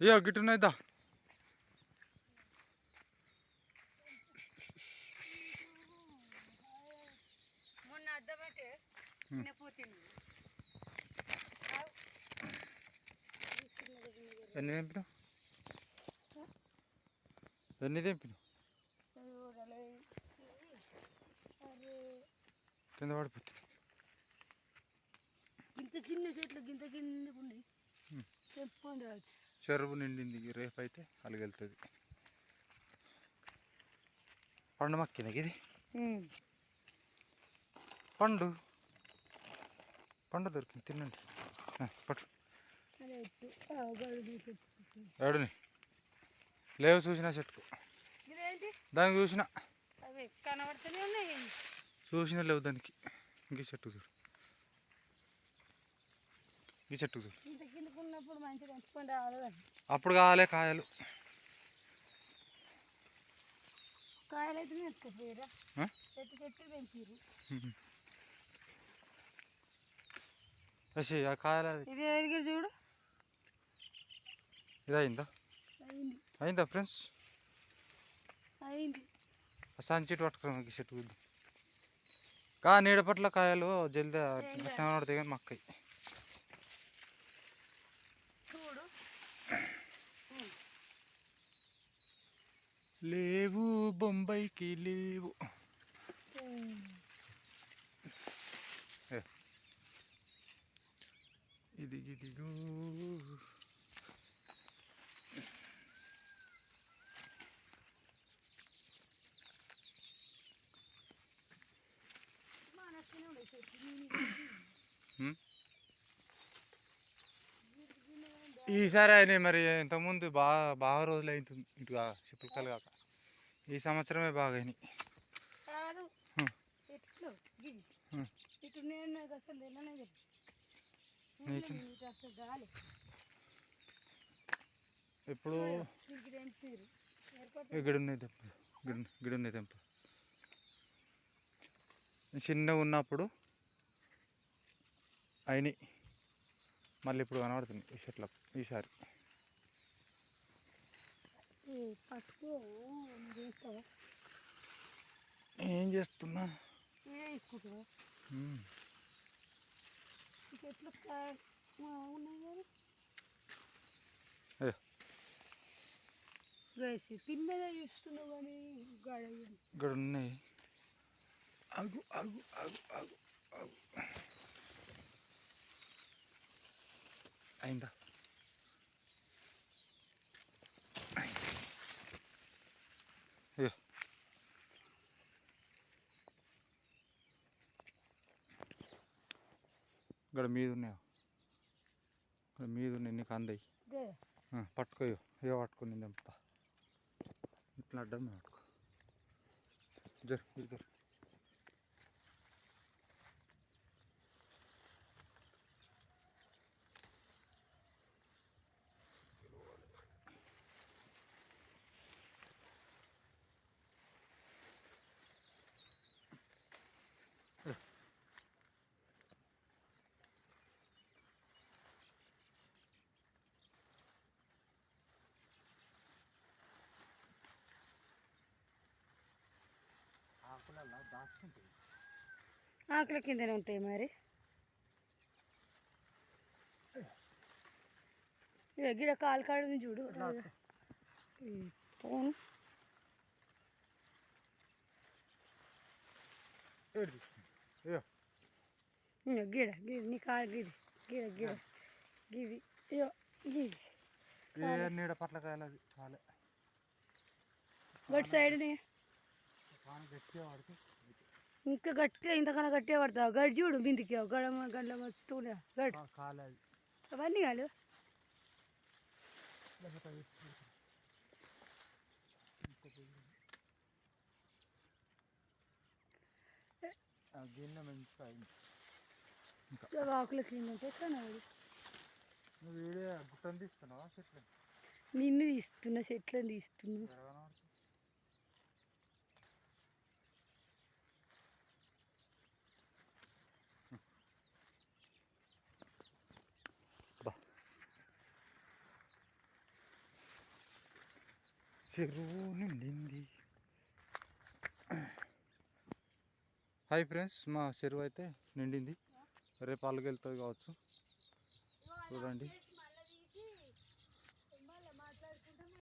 అయ్యో అద్దమంటే పోతుంది ఎన్ని తెంపినావు? ఎన్ని తెంపినావు? కింద పడిపోతుంది ఇంత చిన్న చెట్లు గింత కిందకు ఉన్నాయి తెంపుకొని రావచ్చు. చెరువు నిండింది రేపు అయితే అలిగెళ్తుంది. పండు మక్కింది ఇది పండు. పండు దొరికింది తినండి పట్టు. ఏడుని? లేవు చూసిన చెట్టుకు. దానికి చూసిన. చూసిన లేవు దానికి. ఇంక చెట్టుకు చూడు ఈ చెట్టుకు చూడు ఇంత కిందకు ఉన్నప్పుడు మంచిగా తెంపుకొని రావాలి కదా. అప్పుడు కావాలే కాయలు. కాయలు అయితే ఎత్తుకపోయారా ఆ? చెట్టు చెట్టు పెంచారు వేసి ఆ కాయలు ఇది ఎదిగి చూడు? ఇది అయిందా? అయింది. ఫ్రెండ్స్? అయింది. సంచిట్ పట్టుకున్నాం ఈ చెట్టు గుద్దు కా నీడ పట్ల కాయలు జల్ది పడితే కానీ మక్కయి చూడు లేవు బొంబాయికి లేవు ఏ. ఇది ఇదిగో మనసునే ఈసారి ఆయన మరి ఇంతకుముందు బాగా బాగా రోజులు అవుతుంది ఇటుగా చిప్పులకలు కాక. ఈ సంవత్సరమే బాగా అయినాయి. ఇది. తెంపారు. ఏర్పాటు ఇక్కడ ఉన్నాయి తెంప. ఇక్కడ ఉన్నాయి తెంప. చిన్నగా ఉన్నప్పుడు అయినాయి. మళ్ళీ ఇప్పుడు కనబడుతుంది ఈ చెట్లకు ఈసారి ఏ, చేస్తున్నా? ఏ తీసుకుంటావా ఉమ్. ఈ చెట్లు కా- మా ఉన్నాయి కదా ఏ, వేసి తిన్నదే చూస్తున్నావు కానీ గడ ఇక్కడ ఉన్నాయి అగు అగు అగు అగు అగు అయిందా. ఇక్కడ మీద ఉన్నాయా ఇక్కడ మీద ఉన్నాయి నీకు అందాయి పట్టుకోయో ఏ పట్టుకొని తెంపుతా ఇట్లా అడ్డం పట్టుకో జర జర ఆకుల కిందనే ఉంటాయి మరి. గిడ కాలు కాడు చూడు. ఫోన్ గిడ గిడ నీ కాలు గిది గిడ గిడ గిది. గిది. నీడ పట్లకాయలు అది చాలే గట్టి సైడ్ని. పాన గట్టిగా పడితే ఇంకా గట్టిగా ఇంతకన్నా గట్టిగా పడతావు? గడి చూడు బిందికి. గడ గడ్ల మస్తు గడి. అవన్నీ కాదు. ఆకుల కనబడి నిన్ను తీస్తున్నా చెట్లను తీస్తున్నా. చెరువు నిండింది హాయ్ ఫ్రెండ్స్ మా చెరువు అయితే నిండింది. రేపు అల్లకెళ్తుంది కావచ్చు. చూడండి.